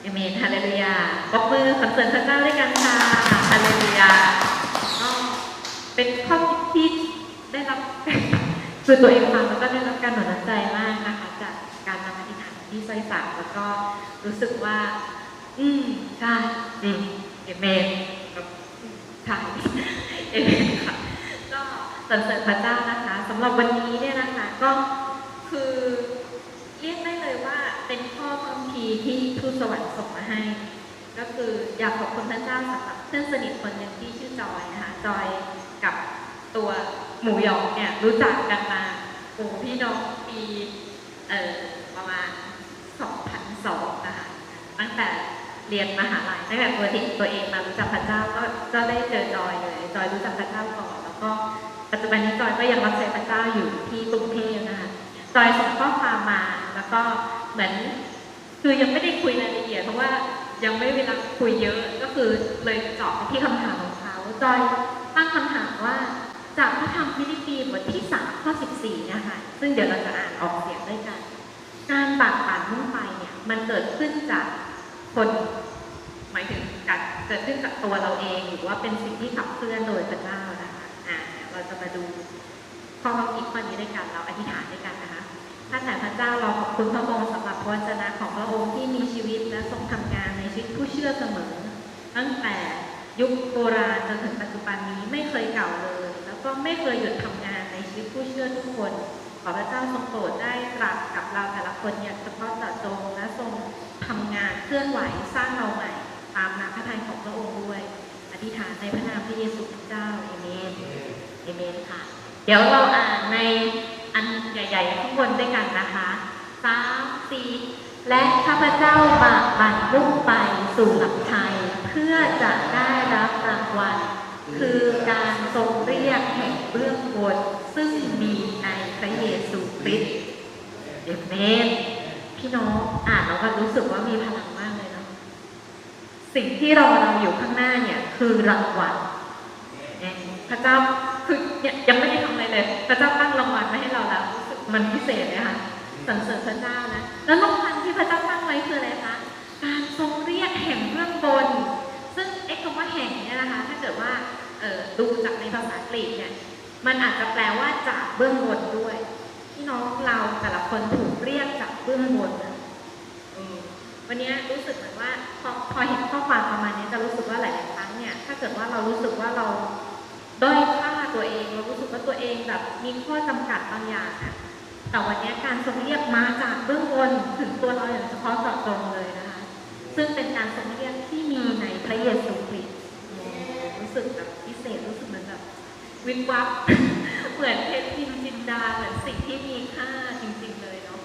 เอเมนฮาเลลูยาปรบมือสรรเสริญพระเจ้าด้วยกันค่ะฮาเลลูยาก็เป็นข้อคิดที่ได้รับคือตัวเองฟังแล้วก็ได้รับการหนุนน้ำใจมากนะคะ จากการนำอธิษฐานที่สร้อยสักแล้วก็รู้สึกว่า อืมใช่อืมเอเมนแบบใช่เอเมนค่ะก็สรรเสริญพระเจ้านะคะสำหรับวันนี้เนี่ยนะคะ ก็คือเรียกได้เลยว่า เป็นข้อคัมภีร์ที่ทูตสวรรค์ส่งมาให้ ก็คืออยากขอบคุณพระเจ้าสำหรับเพื่อนสนิทคนหนึ่งที่ชื่อจอยนะคะจอยกับตัวหมูหยองเนี่ยรู้จักกันมาโอ้พี่น้องปีเอ่อประมาณ2002นะคะตั้งแต่เรียนมหาลัยตั้งแต่ตัวที่ตัวเองมารู้จักพระเจ้าก็ก็ได้เจอจอยเลยจอยรู้จักพระเจ้าก่อนแล้วก็ปัจจุบันนี้จอยก็ยังรับใช้พระเจ้าอยู่ที่กรุงเทพนะคะจอยส่งข้อความมาแล้วก็ เหมือนคือยังไม่ได้คุยรายละเอียดเพราะว่ายังไม่เวลาคุยเยอะก็คือเลยเจาะไปที่คำถามของเขาจอยตั้งคำถามว่าจากพระธรรมฟิลิปปีบทที่3ข้อ14นะคะซึ่งเดี๋ยวเราจะอ่านออกเสียงด้วยกัน การบากบั่นมุ่งไปเนี่ยมันเกิดขึ้นจากคนหมายถึงการเกิดขึ้นจากตัวเราเองหรือว่าเป็นสิ่งที่ขับเคลื่อนโดยพระเจ้านะคะอ่าเดี๋ยวเราจะมาดูข้อความคิดข้อนี้ด้วยกันเราอธิษฐานด้วยกันนะคะ ท่านแต่พระเจ้าเราขอบคุณพระองค์สำหรับพระวจนะของพระองค์ที่มีชีวิตและทรงทำงานในชีวิตผู้เชื่อเสมอ ตั้งแต่ยุคโบราณจนถึงปัจจุบันนี้ไม่เคยเก่าเลย แล้วก็ไม่เคยหยุดทำงานในชีวิตผู้เชื่อทุกคนขอพระเจ้าทรงโปรดได้ตรัสกับเราแต่ละคนอย่างเฉพาะเจาะจงและทรงทำงานเคลื่อนไหวสร้างเราใหม่ ตามน้ำพระทัยของพระองค์ด้วย อธิษฐานในพระนามพระเยซูคริสต์เจ้าเอเมนเอเมนค่ะ เดี๋ยวเราอ่านใน อันใหญ่ๆข้างบนด้วยกันนะคะสามสี่และข้าพเจ้าบากบั่นมุ่งไปสู่หลักชัยเพื่อจะได้รับรางวัลคือการทรงเรียกแห่งเบื้องบนซึ่งมีในพระเยซูคริสต์เอเมนพี่น้องอ่านแล้วก็รู้สึกว่ามีพลังมากเลยเนาะสิ่งที่รอเราอยู่ข้างหน้าเนี่ยคือรางวัลนะพระเจ้า คือเนี่ยยังไม่ได้ทำอะไรเลย พระเจ้าตั้งรางวัลมาให้เราแล้วรู้สึกมันพิเศษเลยค่ะสรรเสริญพระเจ้านะ แล้วรางวัลที่พระเจ้าตั้งไว้คืออะไรคะ การทรงเรียกแห่งเบื้องบน ซึ่งไอ้คำว่าแห่งเนี่ยนะคะ ถ้าเกิดว่าเออดูจากในภาษากรีกเนี่ย มันอาจจะแปลว่าจากเบื้องบนด้วย พี่น้องเราแต่ละคนถูกเรียกจากเบื้องบนนะวันนี้รู้สึกเหมือนว่าพอพอเห็นข้อความประมาณนี้จะรู้สึกว่าหลาย ๆ ครั้งเนี่ย ถ้าเกิดว่าเรารู้สึกว่าเรา ด้อยค่าตัวเองเรารู้สึกว่าตัวเองแบบมีข้อจำกัดบางอย่างอะแต่วันนี้การทรงเรียกมาจากเบื้องบนถึงตัวเราอย่างเฉพาะเจาะจงเลยนะคะ ซึ่งเป็นการทรงเรียกที่มีในพระเยซูคริสต์รู้สึกแบบพิเศษรู้สึกเหมือนแบบวิบวับเหมือนเพชรพิมจินดาเหมือนสิ่งที่มีค่าจริง ๆเลยเนาะ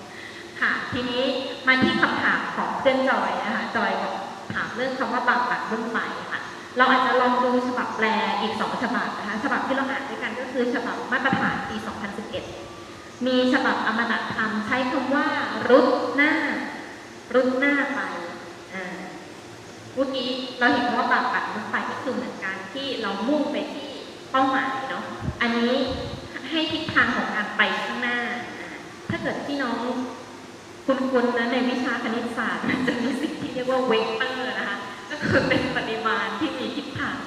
ค่ะทีนี้มาที่คำถามของเพื่อนจอยนะคะจอยบอกถามเรื่องคำว่าบางบักรุ่นใหม่ เราอาจจะลองดูฉบับแปลอีกสองฉบับนะคะ ฉบับที่เราอ่านด้วยกันก็คือฉบับมาตรฐานปี 2011 มีฉบับอมตะธรรมใช้คำว่ารุดหน้า รุดหน้าไปเมื่อกี้เราเห็นว่าบากบั่นมุ่งไปก็คือเหมือนการที่เรามุ่งไปที่เป้าหมายเนาะ อันนี้ให้ทิศทางของการไปข้างหน้า ถ้าเกิดพี่น้องคุณๆนะในวิชาคณิตศาสตร์จะมีสิ่งที่เรียกว่าเวกเตอร์นะ คือเป็นปริมาณที่มีทิศทาง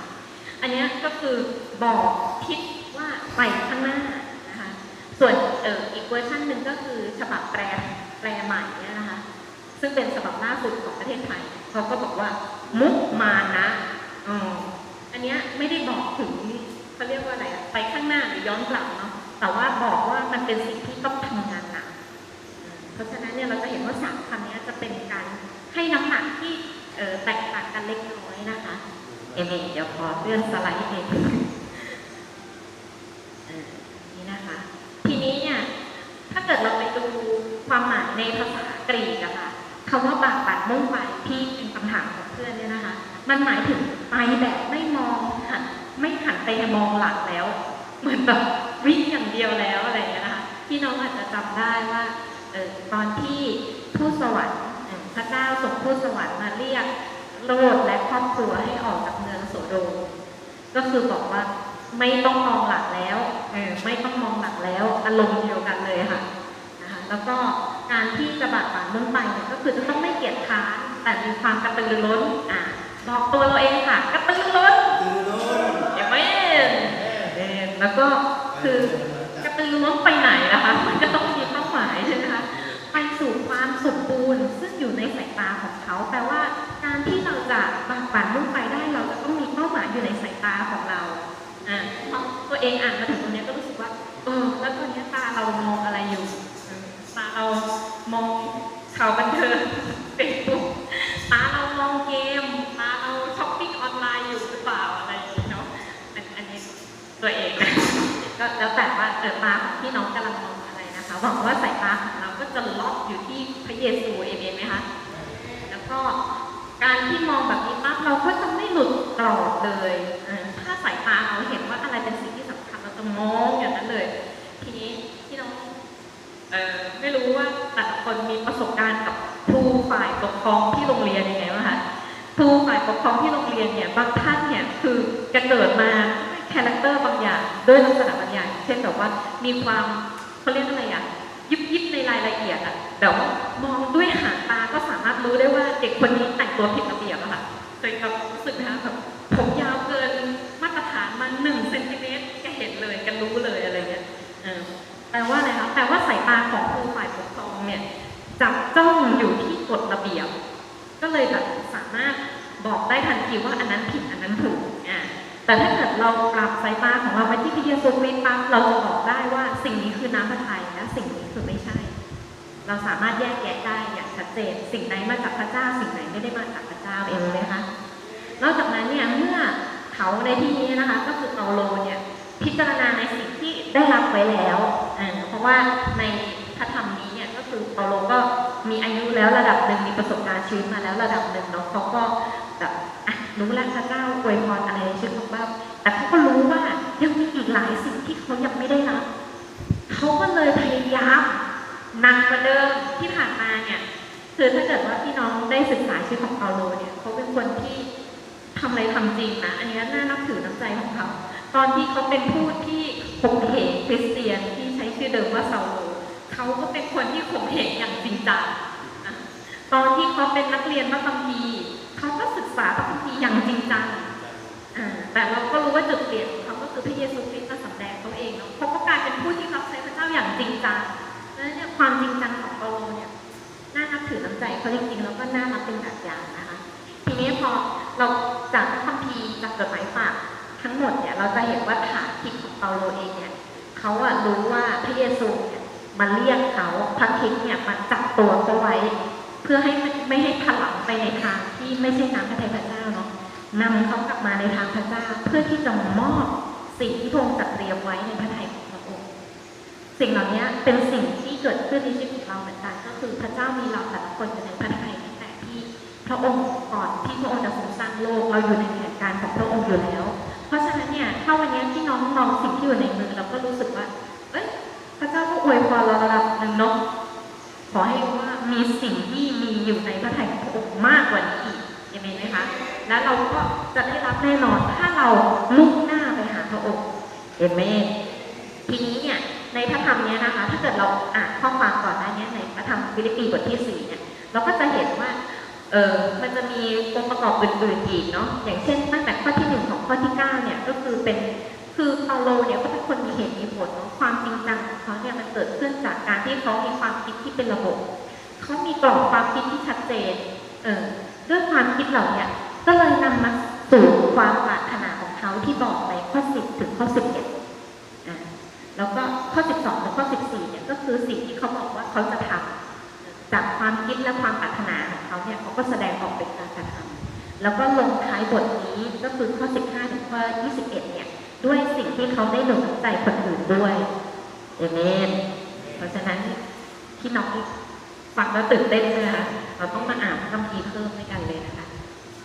อันนี้ก็คือบอกทิศว่าไปข้างหน้านะคะส่วนเอออีกเวอร์ชันหนึ่งก็คือฉบับแปลแปลใหม่เนี่ยนะคะซึ่งเป็นฉบับล่าสุดของประเทศไทยเขาก็บอกว่า มุกมานะอ๋ออันนี้ไม่ได้บอกถึงเขาเรียกว่าอะไรไปข้างหน้าหรือย้อนกลับเนาะแต่ว่าบอกว่ามันเป็นสิ่งที่ต้องทำงานหนักเพราะฉะนั้นเนี่ยเราจะเห็นว่าสามคำนี้จะเป็นการให้น้ำหนักที่ แตกต่างกันเล็กน้อยนะคะเอเมเดี๋ยวขอเลื่อนสไลด์เองนี่นะคะ ทีนี้เนี่ยถ้าเกิดเราไปดูความหมายในภาษากรีกอะค่ะคำว่าบากบั่นมุ่งไปที่เป็นคำถามของเพื่อนเนี่ยนะคะ มันหมายถึงไปแบบไม่มองหันไม่หันไปมองหลังแล้ว เหมือนแบบวิ่งอย่างเดียวแล้วอะไรอย่างเงี้ยนะคะพี่น้องอาจจะจำได้ว่าเออตอนที่ทูตสวรรค์ ระเจ้าส่งทูตสวรรค์มาเรียกโลดและครอบครัวให้ออกจากเมืองโสโดมก็คือบอกว่าไม่ต้องมองหลังแล้วเออไม่ต้องมองหลังแล้วอารมณ์เดียวกันเลยค่ะนะคะแล้วก็การที่จะบากบั่นมุ่งไปเนี่ยก็คือจะต้องไม่เกียจค้านแต่มีความกระตือรือร้นอะบอกตัวเราเองค่ะกระตือรือร้นตื่นร้นเอเมนเอเมนแล้วก็คือกระตือรือร้นไปไหนนะคะ มันก็ต้องมีเป้าหมายใช่ไหมคะไปสู่ความสมบูรณ์ซึ่ง อยู่ในสายตาของเขาแปลว่าการที่เราจะบากบั่นมุ่งไปได้ เราจะต้องมีเป้าหมายอยู่ในสายตาของเราอ่าพอตัวเองอ่านมาถึงตรงนี้ก็รู้สึกว่าเออแล้วตอนนี้ตาเรามองอะไรอยู่ตาเรามองข่าวบันเทิงเฟซบุ๊กตาเรามองเกมตาเราช้อปปิ้งออนไลน์อยู่หรือเปล่าอะไรอย่างนี้เนาะอันอันนี้ตัวเองก็แล้วแต่ว่าเออตาของพี่น้องกำลังมองอะไรนะคะหวังว่าสายตาของเรา ก็จะล็อกอยู่ที่พระเยซูเอเมนไหมคะแล้วก็การที่มองแบบนี้ปั๊บเราก็จะไม่หลุดกรอบเลยถ้าสายตาเราเห็นว่าอะไรเป็นสิ่งที่สำคัญเราจะมองอย่างนั้นเลย ทีนี้ที่น้องเออไม่รู้ว่าแต่ละคนมีประสบการณ์กับครูฝ่ายปกครองที่โรงเรียนยังไงบ้างคะครูฝ่ายปกครองที่โรงเรียนเนี่ยบางท่านเนี่ยคือจะเกิดมาคาแรคเตอร์บางอย่างด้วยลักษณะบางอย่าง เช่นแบบว่ามีความเขาเรียกอะไรอะยิบยิบใน รายละเอียดอะแบบว่ามองด้วยหางตาก็สามารถรู้ได้ว่าเด็กคนนี้แต่งตัวผิดระเบียบอะค่ะเคยแบบรู้สึกนะคะแบบผมยาวเกินมาตรฐานมาหนึ่งเซนติเมตรก็เห็นเลยกันรู้เลยอะไรเงี้ยเออแปลว่าอะไรคะแปลว่าสายตาของครูฝ่ายปกครองเนี่ยจับจ้องอยู่ที่กฎระเบียบ ก็เลยแบบสามารถบอกได้ทันทีว่าอันนั้นผิดอันนั้นถูกอ่าแต่ถ้าเกิดเราปรับสายตาของเราไปที่พระเยซูคริสต์ปั๊บเราจะบอกได้ว่าสิ่งนี้คือน้ำพระทัยและสิ่งนี้คือไม่ใช่ เราสามารถแยกแยะได้อย่างชัดเจน สิ่งไหนมาจากพระเจ้า สิ่งไหนไม่ได้มาจากพระเจ้าเองเลยคะนอกจากนั้นเนี่ยเมื่อเขาในที่นี้นะคะ ก็คือเปาโลเนี่ยพิจารณาในสิ่งที่ได้รับไว้แล้วอ่าเพราะว่าในพระธรรมนี้เนี่ยก็คือเปาโลก็มีอายุแล้วระดับหนึ่งมีประสบการณ์ชีวิตมาแล้วระดับหนึ่งเนาะเขาก็แบบอะรู้แล้วพระเจ้าอวยพรอะไรในชีวิตของบ้างแต่เขาก็รู้ว่ายังมีอีกหลายสิ่งที่เขายังไม่ได้รับเขาก็เลยพยายาม หนักกว่าเดิมที่ผ่านมาเนี่ยคือถ้าเกิดว่าพี่น้องได้ศึกษาชีวิตของเปาโลเนี่ยเขาเป็นคนที่ทำอะไรทำจริงนะอันนี้น่านับถือน้ำใจของเขาตอนที่เขาเป็นผู้ที่ข่มเหงคริสเตียนที่ใช้ชื่อเดิมว่าเซาโลเขาก็เป็นคนที่ข่มเหงอย่างจริงจังตอนที่เขาเป็นนักเรียนพระคัมภีร์เขาก็ศึกษาพระคัมภีร์อย่างจริงจังแต่เราก็รู้ว่าจุดเปลี่ยนของเขาก็คือพระเยซูคริสต์มาสำแดงเขาเองเนาะเขาก็กลายเป็นผู้ที่รับใช้พระเจ้าอย่างจริงจัง นั้นเนี่ยความจริงจังของเปาโลเนี่ยน่านับถือน้ำใจเขาจริงๆแล้วก็น่ารับเป็นแบบอย่างนะคะ ทีนี้พอเราจากคัมภีร์จากจดหมายฝากทั้งหมดเนี่ยเราจะเห็นว่าฐานคิดของเปาโลเองเนี่ยเขาอะรู้ว่าพระเยซูเนี่ยมาเรียกเขาพระคริสต์เนี่ยมาจับตัวเขาไว้ เพื่อให้ไม่ให้ถลำไปในทางที่ไม่ใช่น้ำพระทัยพระเจ้าเนาะนำเขากลับมาในทางพระเจ้าเพื่อที่จะมามอบสิ่งที่พระองค์จัดเตรียมไว้ในพระทัยของพระองค์ สิ่งเหล่านี้เป็นสิ่งที่เกิดขึ้นในชีวิตของเราเหมือนกัน ก็คือพระเจ้ามีเราแต่ละคนอยู่ในพระทัยตั้งแต่ที่พระองค์ก่อนที่พระองค์จะทรงสร้างโลกเราอยู่ในแผนการของพระองค์อยู่แล้ว เพราะฉะนั้นเนี่ยถ้าวันนี้ที่น้องมองสิ่งที่อยู่ในมือเราก็รู้สึกว่า เอ้ยพระเจ้าก็อวยพรเราระดับหนึ่งเนาะขอให้รู้ว่ามีสิ่งที่มีอยู่ในพระทัยของพระองค์มากกว่านี้อีกเอเมนไหมคะและเราก็จะได้รับแน่นอนถ้าเรามุ่งหน้าไปหาพระองค์เอเมนทีนี้ ในพระธรรมเนี้ยนะคะ ถ้าเกิดเราอ่านข้อความก่อนหน้านี้ในพระธรรมฟิลิปปีบทที่สี่เนี่ยเราก็จะเห็นว่าเออมันจะมีองค์ประกอบอื่นๆอีกเนาะอย่างเช่นตั้งแต่ข้อที่หนึ่งของข้อที่เก้าเนี่ยก็คือเป็นคือเปาโลเนี่ยก็เป็นคนมีเหตุมีผลเนาะความจริงจังของเขาเนี่ยมันเกิดขึ้นจากการที่เขามีความคิดที่เป็นระบบเขามีกรอบความคิดที่ชัดเจนเออด้วยความคิดเหล่าเนี้ยก็เลยนำมาสู่ความปรารถนาของเขาที่บอกในข้อสิบถึงข้อสิบเอ็ด แล้วก็ข้อ 12และข้อ 14 เนี่ยก็คือสิ่งที่เขาบอกว่าเขาจะทำจากความคิดและความปรารถนาของเขาเนี่ยเขาก็แสดงออกเป็นการกระทำแล้วก็ลงท้ายบทนี้ก็คือข้อ 15 ถึงข้อ 21 เนี่ย ด้วยสิ่งที่เขาได้หนุนใจคนอื่นด้วยเอเมนเพราะฉะนั้นที่น้องฟังแล้วตื่นเต้นนะคะเราต้องมาอ่านคัมภีร์เพิ่มด้วยกันเลยนะคะ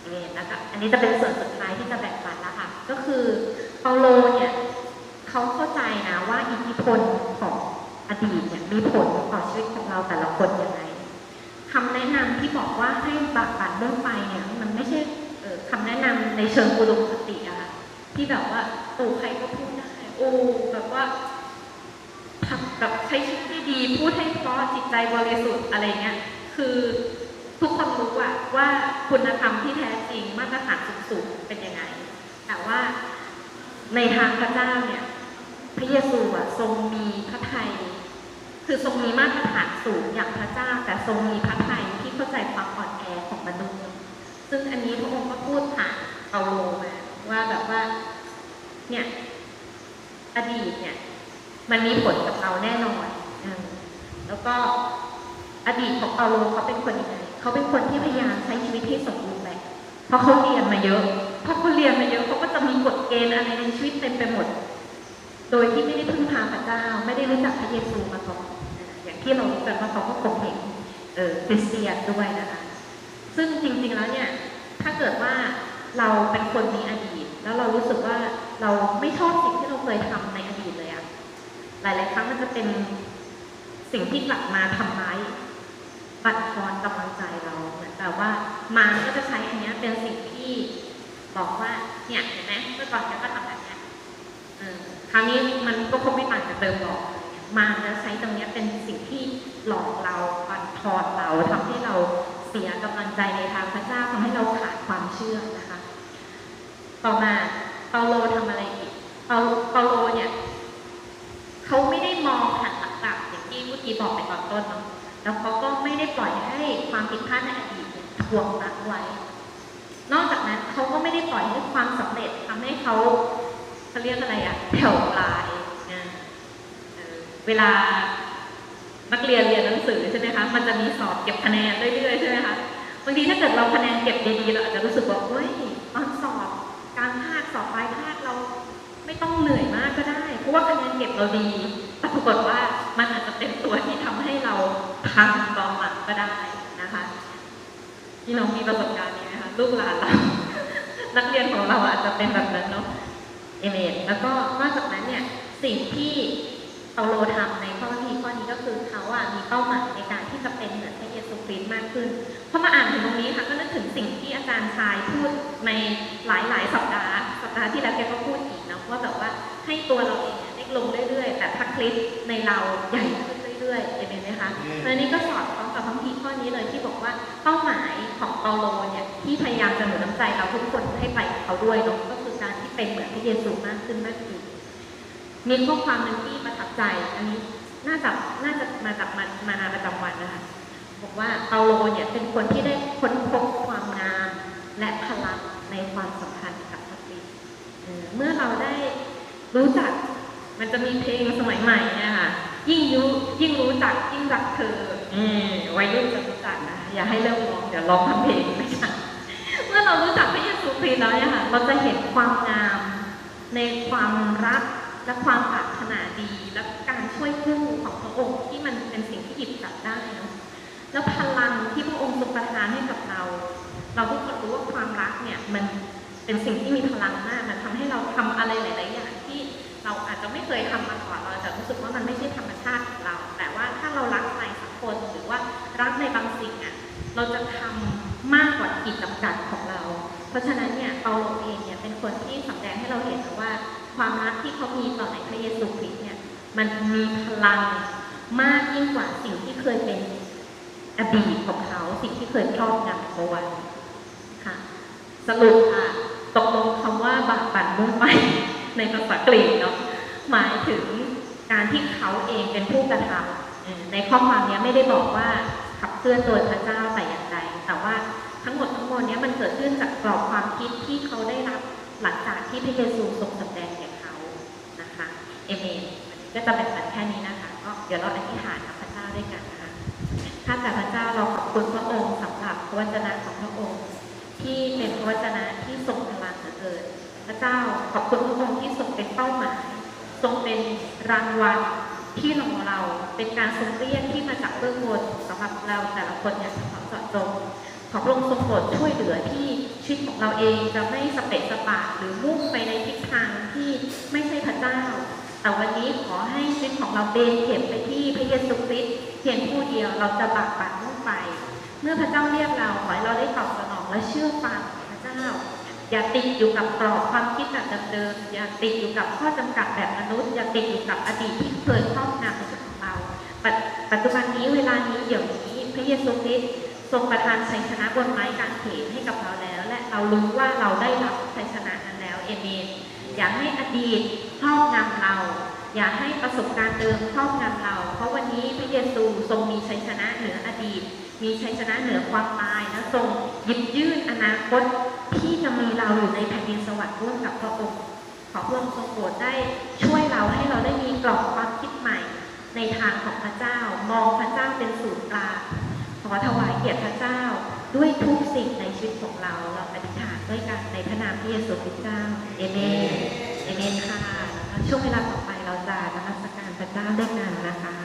เอเมนแล้วก็อันนี้จะเป็นส่วนสุดท้ายที่จะแบ่งปันแล้วค่ะก็คือเปาโลเนี่ย เขาเข้าใจนะว่าอิทธิพลของอดีตเนี่ยมีผลต่อชีวิตของเราแต่ละคนยังไงคำแนะนำที่บอกว่าให้บักบั่นเรื่องไปเนี่ยมันไม่ใช่เอ่อคำแนะนำในเชิงอุดมคติอะค่ะที่แบบว่าโอ้ใครก็พูดได้โอ้แบบว่าทำแบบใช้ชีวิตที่ดีพูดให้เพราะจิตใจบริสุทธิ์อะไรเงี้ยคือทุกคนรู้อะว่าคุณธรรมที่แท้จริงมาตรฐานสูงๆเป็นยังไง แต่ว่าในทางพระเจ้าเนี่ย พระเยซูอะทรงมีพระทัยคือทรงมีมาตรฐานสูงอย่างพระเจ้า แต่ทรงมีพระทัยที่เข้าใจความอ่อนแอของมนุษย์ซึ่งอันนี้พระองค์ก็พูดผ่านเปาโลมาว่าแบบว่า เนี่ยอดีตเนี่ย มันมีผลกับเราแน่นอนออแล้วก็อดีตของเปาโลเขาเป็นคนยังไงเขาเป็นคนที่พยายามใช้ชีวิตให้สมบูรณ์แบบเพราะเขาเรียนมาเยอะเพราะเขาเรียนมาเยอะเขาก็จะมีกฎเกณฑ์อะไรในชีวิตเต็มไปหมด โดยที่ไม่ได้พึ่งพาพระเจ้า ไม่ได้รู้จักพระเยซูมาก่อนอย่างที่เรารู้กันว่าเขาก็คงเห็นเออคริสเตียนด้วยนะคะ ซึ่งจริงๆแล้วเนี่ยถ้าเกิดว่าเราเป็นคนมีอดีต แล้วเรารู้สึกว่าเราไม่ชอบสิ่งที่เราเคยทำในอดีตเลยอะหลาย ๆ ครั้งมันจะเป็นสิ่งที่กลับมาทำร้ายบั่นทอนกำลังใจเราเหมือนแบบว่ามารก็จะใช้อันนี้เป็นสิ่งที่บอกว่าเนี่ยเห็นไหมเมื่อก่อนแกก็ทำแบบเนี้ยเออ คราวนี้มันก็คงไม่ต่างจากเดิมหรอก มารจะใช้ตรงนี้เป็นสิ่งที่หลอกเราบั่นทอนเราทำให้เราเสียกำลังใจในทางพระเจ้าทำให้เราขาดความเชื่อนะคะ ต่อมาเปาโลทำอะไรอีกเปาเปาโลเนี่ยเขาไม่ได้มองหันหลังกลับอย่างที่เมื่อกี้บอกไปตอนต้นเนาะแล้วเขาก็ไม่ได้ปล่อยให้ความผิดพลาดในอดีตเนี่ยทวงรักไว้ นอกจากนั้นเขาก็ไม่ได้ปล่อยให้ความสำเร็จทำให้เขา เรียกอะไรอะแผ่วปลายนะเวลานักเรียนเรียนหนังสือใช่ไหมคะมันจะมีสอบเก็บคะแนนเรื่อยๆใช่ไหมคะบางทีถ้าเกิดเราคะแนนเก็บดีๆเราอาจจะรู้สึกว่าเฮ้ยตอนสอบการภาคสอบปลายภาคเราไม่ต้องเหนื่อยมากก็ได้ เพราะว่าคะแนนเก็บเราดีแต่ปรากฏว่ามันอาจจะเป็นตัวที่ทำให้เราพังตอนหลังก็ได้นะคะพี่น้องมีประสบการณ์นี้ไหมคะลูกหลานเรานักเรียนของเราอาจจะเป็นแบบนั้นเนาะ เอเมนแล้วก็นอกจากนั้นเนี่ยสิ่งที่เปาโลทำในข้อที่ข้อนี้ก็คือเขาอะมีเป้าหมายในการที่จะเป็นเหมือนพระเยซูคริสต์มากขึ้นพอมาอ่านถึงตรงนี้ค่ะก็นึกถึงสิ่งที่อาจารย์ชายพูดในหลายๆ สัปดาห์สัปดาห์ที่แล้วแกก็พูดอีกนะว่าแบบว่าให้ตัวเราเองเนี่ยล็กลงเรื่อยๆ แต่พระคริสต์ในเราใหญ่ขึ้นเรื่อยๆเอเมนไหมคะและนี่ก็สอดคล้องกับพระคัมภีร์ข้อนี้เลยที่บอกว่าเป้าหมายของเปาโลเนี่ยที่พยายามจะหนุนน้ำใจเราทุกคนให้ไปกับเขาด้วยเนาะก็คารที่เป็นเหมือนพระเยซูมากขึ้นมากขึ้นมีข้อความหนึ่งที่ประทับใจ อันนี้น่าจะน่าจะมาจากมามานาประจำวันนะคะบอกว่าเปาโลเนี่ยเป็นคนที่ได้ค้นพบความงามและพลังในความสัมพันธ์กับพระคริสต์เมื่อเราได้รู้จักมันจะมีเพลงสมัยใหม่เนี่ยค่ะยิ่งรู้ยิ่งรู้จักยิ่งรักเธอเออวัยรุ่นจะรู้จักนะอย่าให้เริ่มร้องเดี๋ยวร้องทำเพลงไม่ใช่ เมื่อเรารู้จักพระเยซูคริสต์แล้วเนี่ยค่ะเราจะเห็นความงามในความรักและความปรารถนาดีและการช่วยกู้ของพระองค์ที่มันเป็นสิ่งที่หยิบจับได้นะแล้วพลังที่พระองค์ทรงประทานให้กับเรา เราทุกคนรู้ว่าความรักเนี่ยมันเป็นสิ่งที่มีพลังมากมันทำให้เราทำอะไรหลาย ๆ อย่างที่เราอาจจะไม่เคยทำมาก่อนเราจะรู้สึกว่ามันไม่ใช่ธรรมชาติของเรา แต่ว่าถ้าเรารักใครสักคนหรือว่ารักในบางสิ่งอะเราจะทำ มากกว่าขีดจำกัดของเรา เพราะฉะนั้นเนี่ยเปาโลเองเนี่ยเป็นคนที่สำแดงให้เราเห็นนะว่าความรักที่เขามีต่อในพระเยซูคริสต์เนี่ยมันมีพลังมากยิ่งกว่าสิ่งที่เคยเป็นอดีตของเขาสิ่งที่เคยครอบงำเขาไว้ค่ะ สรุปค่ะตกลงคำว่าบาปบั่นมุ่งไปในภาษากรีกเนาะหมายถึงการที่เขาเองเป็นผู้กระทำในข้อความนี้ไม่ได้บอกว่าขับเคลื่อนโดยพระเจ้าแต่อย่างใดแต่ว่า ทั้งหมดทั้งมวลนี้มันเกิดขึ้นจากกรอบความคิดที่เขาได้รับหลังจากที่พระเยซูทรงสำแดงแก่เขานะคะเอเมนก็จะเป็นแบบแค่นี้นะคะ ก็เดี๋ยวเราอธิษฐานกับพระเจ้าด้วยกันนะคะข้าแต่พระเจ้าเราขอบคุณพระองค์สำหรับพระวจนะของพระองค์ ที่เป็นพระวจนะที่ทรงพลังเหลือเกินพระเจ้าขอบคุณพระองค์ที่ทรงเป็นเป้าหมายทรงเป็นรางวัลที่รอเราเป็นการทรงเรียกที่มาจากเบื้องบนสำหรับเราแต่ละคนอย่างเฉพาะเจาะจง ขอพระองค์ทรงโปรดช่วยเหลือที่ชีวิตของเราเองจะไม่สเปะสปะหรือมุ่งไปในทิศทางที่ไม่ใช่พระเจ้า แต่วันนี้ขอให้ชีวิตของเราเบนเข็มไปที่พระเยซูคริสต์เพียงผู้เดียวเราจะบากบั่นมุ่งไป เมื่อพระเจ้าเรียกเราขอให้เราได้ตอบสนองและเชื่อฟังพระเจ้า อย่าติดอยู่กับกรอบความคิดแบบเดิมๆอย่าติดอยู่กับข้อจำกัดแบบมนุษย์อย่าติดอยู่กับอดีตที่เคยครอบงำในชีวิตของเราปัจปัจจุบันนี้เวลานี้เดี๋ยวนี้พระเยซูคริสต์ ทรงประทานชัยชนะบนไม้กางเขนให้กับเราแล้ว และเรารู้ว่าเราได้รับชัยชนะนั้นแล้วเอเมนอย่าให้อดีตครอบงำเรา อย่าให้ประสบการณ์เดิมครอบงำเรา เพราะวันนี้พระเยซูทรงมีชัยชนะเหนืออดีต มีชัยชนะเหนือความตายและทรงหยิบยื่นอนาคตที่จะมีเราอยู่ในแผ่นดินสวรรค์ร่วมกับพระองค์ขอพระองค์ทรงโปรดได้ช่วยเราให้เราได้มีกรอบความคิดใหม่ ในทางของพระเจ้ามองพระเจ้าเป็นศูนย์กลาง ขอถวายเกียรติพระเจ้าด้วยทุกสิ่งในชีวิตของเราเราอธิษฐานด้วยกันในพระนามพระเยซูคริสต์เจ้าเอเมนเอเมนค่ะช่วงเวลาต่อไปเราจะนมัสการพระเจ้าด้วยกันนะคะ